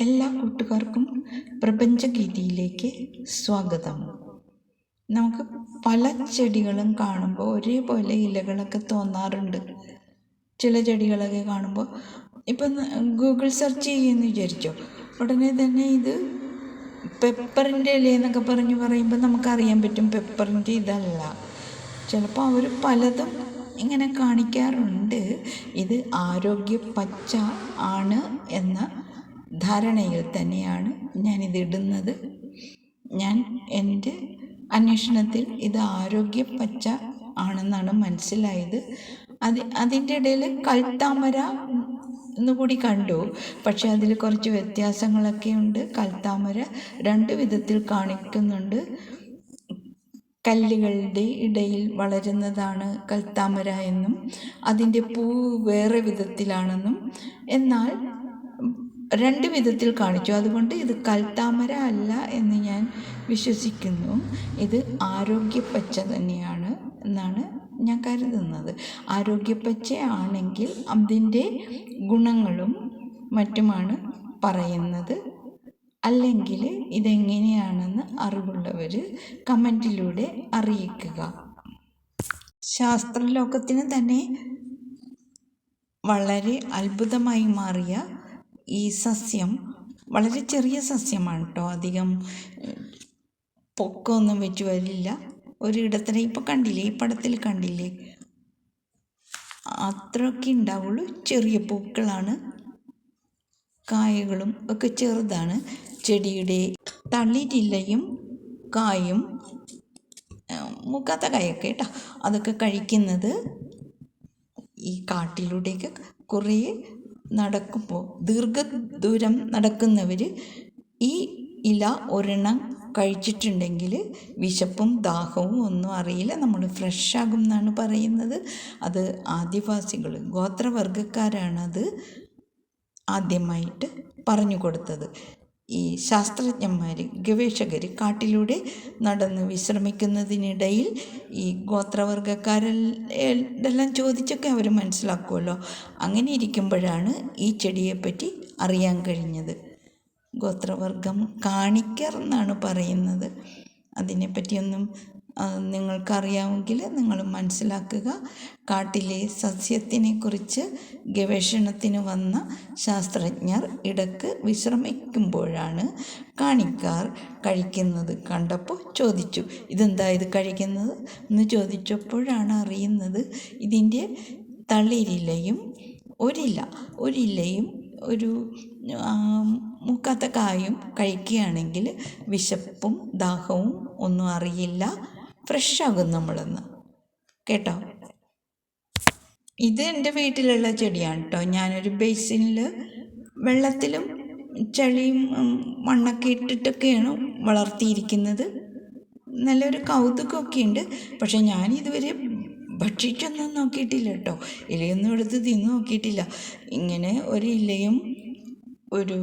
എല്ലാ കൂട്ടുകാർക്കും പ്രപഞ്ചഗീതിയിലേക്ക് സ്വാഗതം. നമുക്ക് പല ചെടികളും കാണുമ്പോൾ ഒരേപോലെ ഇലകളൊക്കെ തോന്നാറുണ്ട്. ചില ചെടികളൊക്കെ കാണുമ്പോൾ ഇപ്പം ഗൂഗിൾ സെർച്ച് ചെയ്യുമെന്ന് വിചാരിച്ചോ. ഉടനെ തന്നെ ഇത് പെപ്പറിന്റെ ഇലയെന്നൊക്കെ പറഞ്ഞ് പറയുമ്പോൾ നമുക്കറിയാൻ പറ്റും പെപ്പറിന്റെ ഇതല്ല. ചിലപ്പോൾ അവർ പലതും ഇങ്ങനെ കാണിക്കാറുണ്ട്. ഇത് ആരോഗ്യ പച്ച ആണ് എന്ന ധാരണയിൽ തന്നെയാണ് ഞാനിത് ഇടുന്നത്. ഞാൻ എന്റെ അന്വേഷണത്തിൽ ഇത് ആരോഗ്യ പച്ച ആണെന്നാണ് മനസ്സിലായത്. അത് അതിന്റെ ഇടയിൽ കൽത്താമര എന്നുകൂടി കണ്ടു. പക്ഷെ അതിൽ കുറച്ച് വ്യത്യാസങ്ങളൊക്കെ ഉണ്ട്. കൽത്താമര രണ്ട് വിധത്തിൽ കാണിക്കുന്നുണ്ട്. കല്ലുകളുടെ ഇടയിൽ വളരുന്നതാണ് കൽത്താമര എന്നും അതിന്റെ പൂ വേറെ വിധത്തിലാണെന്നും. എന്നാൽ രണ്ട് വിധത്തിൽ കാണിച്ചു. അതുകൊണ്ട് ഇത് കൽത്താമര അല്ല എന്ന് ഞാൻ വിശ്വസിക്കുന്നു. ഇത് ആരോഗ്യപ്പച്ച തന്നെയാണ് എന്നാണ് ഞാൻ കരുതുന്നത്. ആരോഗ്യപ്പച്ച ആണെങ്കിൽ അതിന്റെ ഗുണങ്ങളും മറ്റുമാണ് പറയുന്നത്. അല്ലെങ്കിൽ ഇതെങ്ങനെയാണെന്ന് അറിവുള്ളവർ കമന്റിലൂടെ അറിയിക്കുക. ശാസ്ത്രലോകത്തിന് തന്നെ വളരെ അത്ഭുതമായി മാറിയ ഈ സസ്യം വളരെ ചെറിയ സസ്യമാണ് കേട്ടോ അധികം പൊക്കമൊന്നും വെച്ച് വരില്ല. ഒരിടത്തിന് ഇപ്പോൾ കണ്ടില്ലേ? ഈ പടത്തിൽ കണ്ടില്ലേ? അത്രയൊക്കെ ഉണ്ടാവുള്ളൂ. ചെറിയ പൂക്കളാണ്. കായകളും ഒക്കെ ചെറുതാണ്. ചെടിയുടെ തളിരിലയും കായും മുക്കാത്ത കായൊക്കെ കേട്ടോ അതൊക്കെ കഴിക്കുന്നത് ഈ കാട്ടിലൂടെയൊക്കെ കുറേ നടക്കുമ്പോൾ ദീർഘദൂരം നടക്കുന്നവർ ഈ ഇല ഒരെണ്ണം കഴിച്ചിട്ടുണ്ടെങ്കിൽ വിശപ്പും ദാഹവും ഒന്നും അറിയില്ല. നമ്മൾ ഫ്രഷാകും എന്നാണ് പറയുന്നത്. അത് ആദിവാസികൾ ഗോത്രവർഗക്കാരാണത് ആദ്യമായിട്ട് പറഞ്ഞു കൊടുത്തത്. ഈ ശാസ്ത്രജ്ഞന്മാർ ഗവേഷകർ കാട്ടിലൂടെ നടന്ന് വിശ്രമിക്കുന്നതിനിടയിൽ ഈ ഗോത്രവർഗക്കാരെല്ലാം ചോദിച്ചൊക്കെ അവർ മനസ്സിലാക്കുമല്ലോ അങ്ങനെ ഇരിക്കുമ്പോഴാണ് ഈ ചെടിയെപ്പറ്റി അറിയാൻ കഴിഞ്ഞത്. ഗോത്രവർഗം കാണിക്കർ എന്നാണ് പറയുന്നത്. അതിനെപ്പറ്റിയൊന്നും നിങ്ങൾക്കറിയാമെങ്കിൽ നിങ്ങൾ മനസ്സിലാക്കുക. കാട്ടിലെ സസ്യത്തിനെക്കുറിച്ച് ഗവേഷണത്തിന് വന്ന ശാസ്ത്രജ്ഞർ ഇടയ്ക്ക് വിശ്രമിക്കുമ്പോഴാണ് കാണിക്കാർ കഴിക്കുന്നത് കണ്ടപ്പോൾ ചോദിച്ചു ഇതെന്താ ഇത് കഴിക്കുന്നത്? എന്ന് ചോദിച്ചപ്പോഴാണ് അറിയുന്നത് ഇതിന്റെ തളിരിലയും ഒരില ഒരിലയും ഒരു മുക്കാത്ത കായും കഴിക്കുകയാണെങ്കിൽ വിശപ്പും ദാഹവും ഒന്നും അറിയില്ല. ഫ്രഷാകും നമ്മളെന്ന്. കേട്ടോ? ഇത് എന്റെ വീട്ടിലുള്ള ചെടിയാണ് കേട്ടോ ഞാനൊരു ബേസിനിൽ വെള്ളത്തിലും ചെളിയും മണ്ണൊക്കെ ഇട്ടിട്ടൊക്കെയാണ് വളർത്തിയിരിക്കുന്നത്. നല്ലൊരു കൗതുകമൊക്കെ ഉണ്ട്. പക്ഷെ ഞാൻ ഇതുവരെ ഭക്ഷിച്ചൊന്നും നോക്കിയിട്ടില്ല കേട്ടോ ഇലയൊന്നും എടുത്ത് തിന്നു നോക്കിയിട്ടില്ല. ഇങ്ങനെ ഒരു ഇലയും ഒരു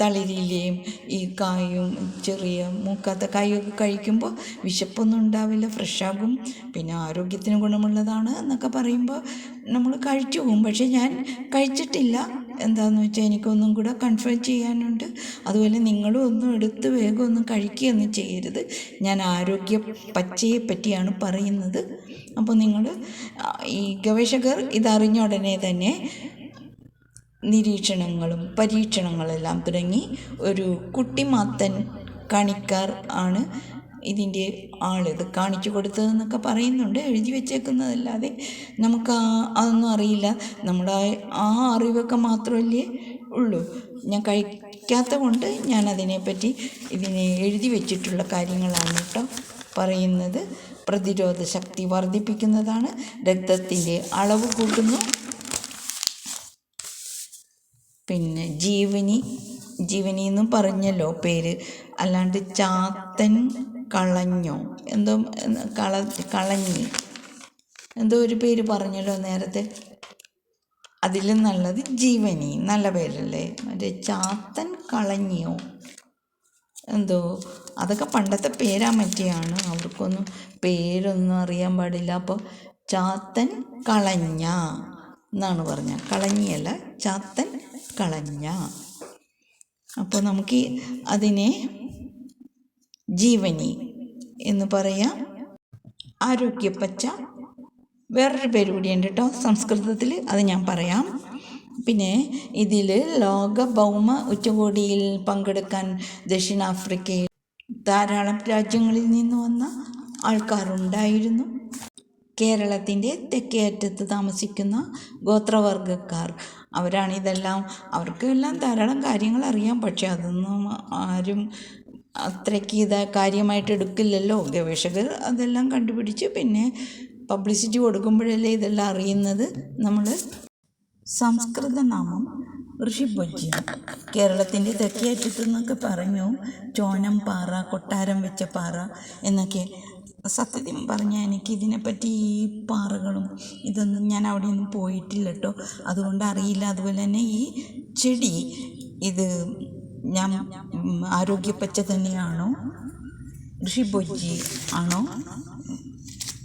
തളിരിലയും ഈ കായും ചെറിയ മൂക്കാത്ത കായൊക്കെ കഴിക്കുമ്പോൾ വിശപ്പൊന്നും ഉണ്ടാവില്ല ഫ്രഷാകും. പിന്നെ ആരോഗ്യത്തിന് ഗുണമുള്ളതാണ് എന്നൊക്കെ പറയുമ്പോൾ നമ്മൾ കഴിച്ചു പോകും. പക്ഷേ ഞാൻ കഴിച്ചിട്ടില്ല. എന്താണെന്ന് വെച്ചാൽ എനിക്കൊന്നും കൂടെ കൺഫേം ചെയ്യാനുണ്ട്. അതുപോലെ നിങ്ങളും ഒന്നും എടുത്ത് വേഗം ഒന്നും കഴിക്കുകയൊന്നും ചെയ്യരുത്. ഞാൻ ആരോഗ്യ പച്ചയെ പറ്റിയാണ് പറയുന്നത്. അപ്പോൾ നിങ്ങൾ ഈ ഗവേഷകർ ഇതറിഞ്ഞ ഉടനെ തന്നെ നിരീക്ഷണങ്ങളും പരീക്ഷണങ്ങളെല്ലാം തുടങ്ങി ഒരു കുട്ടിമാത്തൻ കണിക്കാർ ആണ് ഇതിന്റെ ആളിത് കാണിച്ചു കൊടുത്തതെന്നൊക്കെ പറയുന്നുണ്ട് എഴുതി വെച്ചേക്കുന്നതല്ലാതെ. നമുക്ക് ആ അതൊന്നും അറിയില്ല. നമ്മുടെ ആ അറിവൊക്കെ മാത്രമല്ലേ ഉള്ളൂ. ഞാൻ കഴിക്കാത്ത കൊണ്ട് ഞാൻ അതിനെപ്പറ്റി ഇതിനെ എഴുതി വെച്ചിട്ടുള്ള കാര്യങ്ങളാണ് കേട്ടോ പറയുന്നത്. പ്രതിരോധ ശക്തി വർദ്ധിപ്പിക്കുന്നതാണ്. രക്തത്തിന്റെ അളവ് കൂട്ടുന്നു. പിന്നെ ജീവനി ജീവനി എന്നും പറഞ്ഞല്ലോ പേര്. അല്ലാണ്ട് ചാത്തൻ കളഞ്ഞോ? എന്തോ കള കളഞ്ഞി. എന്തോ ഒരു പേര് പറഞ്ഞല്ലോ നേരത്തെ. അതിലും നല്ലത് ജീവനി നല്ല പേരല്ലേ? മറ്റേ ചാത്തൻ കളഞ്ഞിയോ? എന്തോ അതൊക്കെ പണ്ടത്തെ പേരാ മറ്റിയാണ് അവർക്കൊന്നും പേരൊന്നും അറിയാൻ പാടില്ല. അപ്പോൾ ചാത്തൻ കളഞ്ഞ എന്നാണ് പറഞ്ഞത് കളഞ്ഞിയല്ല ചാത്തൻ കളഞ്ഞ. അപ്പോൾ നമുക്ക് അതിനെ ജീവനി എന്ന് പറയാം. ആരോഗ്യപ്പച്ച വേറൊരു പേര് കൂടിയുണ്ട് കേട്ടോ സംസ്കൃതത്തിൽ അത് ഞാൻ പറയാം. പിന്നെ ഇതിൽ ലോക ഭൗമ ഉച്ചകോടിയിൽ പങ്കെടുക്കാൻ ദക്ഷിണാഫ്രിക്കയിൽ ധാരാളം രാജ്യങ്ങളിൽ നിന്ന് വന്ന ആൾക്കാരുണ്ടായിരുന്നു. കേരളത്തിന്റെ തെക്കേ അറ്റത്ത് താമസിക്കുന്ന ഗോത്രവർഗക്കാർ അവരാണ് ഇതെല്ലാം അവർക്ക് എല്ലാം ധാരാളം കാര്യങ്ങൾ അറിയാം. പക്ഷേ അതൊന്നും ആരും അത്രയ്ക്ക് ഇത് കാര്യമായിട്ട് എടുക്കില്ലല്ലോ. ഗവേഷകർ അതെല്ലാം കണ്ടുപിടിച്ച് പിന്നെ പബ്ലിസിറ്റി കൊടുക്കുമ്പോഴല്ലേ ഇതെല്ലാം അറിയുന്നത്? നമ്മൾ സംസ്കൃത നാമം ഋഷിഭോജ്യം കേരളത്തിന്റെ തെക്കേ എന്നൊക്കെ പറഞ്ഞു ചോനം പാറ കൊട്ടാരം വെച്ച പാറ എന്നൊക്കെ. സത്യം പറഞ്ഞാൽ എനിക്ക് ഇതിനെപ്പറ്റി ഈ പാറകളും ഇതൊന്നും ഞാൻ അവിടെ ഒന്നും പോയിട്ടില്ല കേട്ടോ അതുകൊണ്ട് അറിയില്ല. അതുപോലെ തന്നെ ഈ ചെടി ഇത് ഞാൻ ആരോഗ്യപ്പച്ച തന്നെയാണോ? ഋഷിഭോജി ആണോ?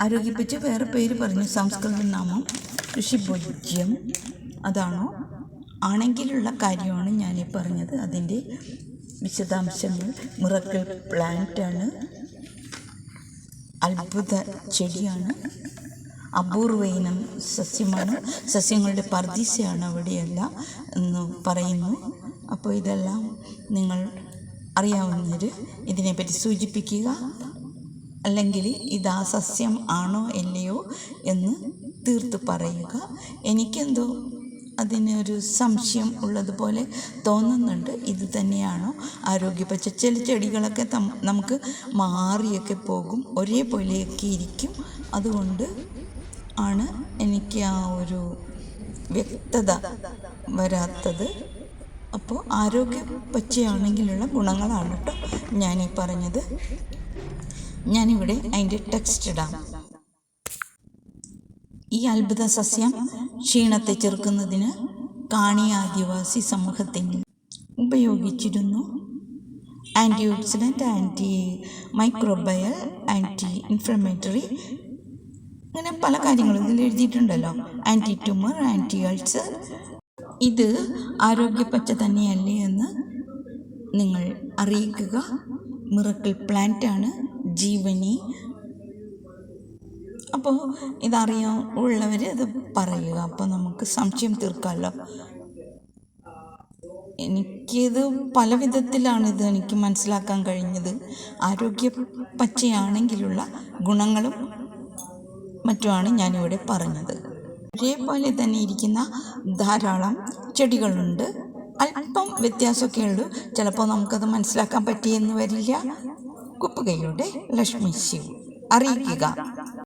ആരോഗ്യപ്പച്ച വേറെ പേര് പറഞ്ഞു. സംസ്കൃത നാമം ഋഷിഭോജ്യം. അതാണോ? ആണെങ്കിലുള്ള കാര്യമാണ് ഞാനീ പറഞ്ഞത്. അതിന്റെ വിശദാംശങ്ങൾ പ്ലാന്റ് പ്ലാന്റാണ്. അത്ഭുത ചെടിയാണ്. അപൂർവ ഇനം സസ്യമാണ്. സസ്യങ്ങളുടെ പർദീസയാണ് അവിടെയെല്ലാം എന്ന് പറയുന്നു. അപ്പോൾ ഇതെല്ലാം നിങ്ങൾ അറിയാവുന്നവർ ഇതിനെപ്പറ്റി സൂചിപ്പിക്കുക. അല്ലെങ്കിൽ ഇത് ആ സസ്യം ആണോ അല്ലയോ എന്ന് തീർത്ത് പറയുക. എനിക്കെന്തോ അതിനൊരു സംശയം ഉള്ളതുപോലെ തോന്നുന്നുണ്ട്. ഇത് തന്നെയാണോ? ആരോഗ്യ പച്ച ചില ചെടികളൊക്കെ നമുക്ക് മാറിയൊക്കെ പോകും. ഒരേപോലെയൊക്കെ ഇരിക്കും. അതുകൊണ്ട് ആണ് എനിക്ക് ആ ഒരു വ്യക്തത വരാത്തത്. അപ്പോൾ ആരോഗ്യ പച്ചയാണെങ്കിലുള്ള ഗുണങ്ങളാണ് കേട്ടോ ഞാനീ പറഞ്ഞത്. ഞാനിവിടെ അതിന്റെ ടെക്സ്റ്റ് ഇടാം. ഈ അത്ഭുത സസ്യം ക്ഷീണത്തെ ചെറുക്കുന്നതിന് കാണി ആദിവാസി സമൂഹത്തിൽ ഉപയോഗിച്ചിരുന്നു. Anti oxidant anti microbial anti inflammatory അങ്ങനെ പല കാര്യങ്ങളും ഇതിൽ എഴുതിയിട്ടുണ്ടല്ലോ. Anti tumour anti ulcer. ഇത് ആരോഗ്യപ്പച്ച തന്നെയല്ലേ എന്ന് നിങ്ങൾ അറിയിക്കുക. മിറക്കിൾ പ്ലാന്റ് ആണ് ജീവനി അപ്പോൾ ഇതറിയാൻ ഉള്ളവർ അത് പറയുക. അപ്പോൾ നമുക്ക് സംശയം തീർക്കാമല്ലോ എനിക്കിത് പല വിധത്തിലാണിത് എനിക്ക് മനസ്സിലാക്കാൻ കഴിഞ്ഞത്. ആരോഗ്യ പച്ചയാണെങ്കിലുള്ള ഗുണങ്ങളും മറ്റുമാണ് ഞാനിവിടെ പറഞ്ഞത്. ഒരേപോലെ തന്നെ ഇരിക്കുന്ന ധാരാളം ചെടികളുണ്ട്. അല്പം വ്യത്യാസമൊക്കെ ഉള്ളൂ. ചിലപ്പോൾ നമുക്കത് മനസ്സിലാക്കാൻ പറ്റിയെന്ന് വരില്ല. കുപ്പുകയുടെ ലക്ഷ്മി ശിവ് അറിയിക്കുക.